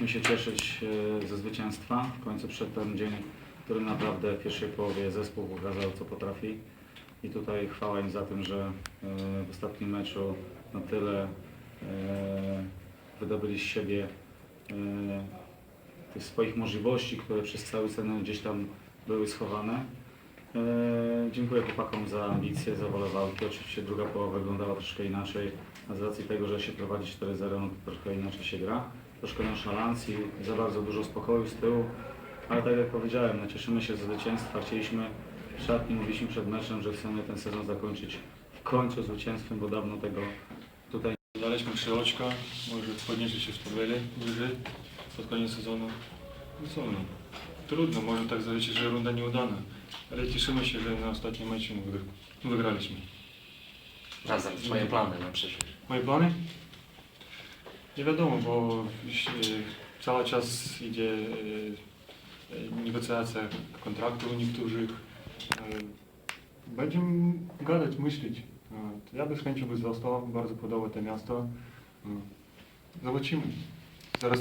Musimy się cieszyć e, ze zwycięstwa. W końcu przed ten dzień, w którym naprawdę w pierwszej połowie zespół pokazał, co potrafi. I tutaj chwała im za tym, że e, w ostatnim meczu na tyle e, wydobyli z siebie tych swoich możliwości, które przez cały sezon gdzieś tam były schowane. E, Dziękuję chłopakom za ambicje, za wolę walki. Oczywiście druga połowa wyglądała troszkę inaczej, a z racji tego, że się prowadzi 4-0, no troszkę inaczej się gra. Troszkę nonszalancji, za bardzo dużo spokoju z tyłu, ale tak jak powiedziałem, no cieszymy się ze zwycięstwa. Chcieliśmy w szatni, mówiliśmy przed meczem, że chcemy ten sezon zakończyć w końcu zwycięstwem, bo dawno tego tutaj Daliśmy trzy może podnieśli się wspomnieli wyżej pod koniec sezonu. No co no, trudno, może tak zaliczyć, że runda nieudana, ale cieszymy się, że na ostatnim meczu wygr- wygraliśmy. Razem, twoje plany na przyszłość. Moje plany? Nie wiadomo, bo e, cały czas idzie e, e, negocjacja kontraktu u niektórych. E, Będziemy gadać, myśleć. E, Ja by z chęcią by został, bardzo podoba to miasto. E, Zobaczymy. Zaraz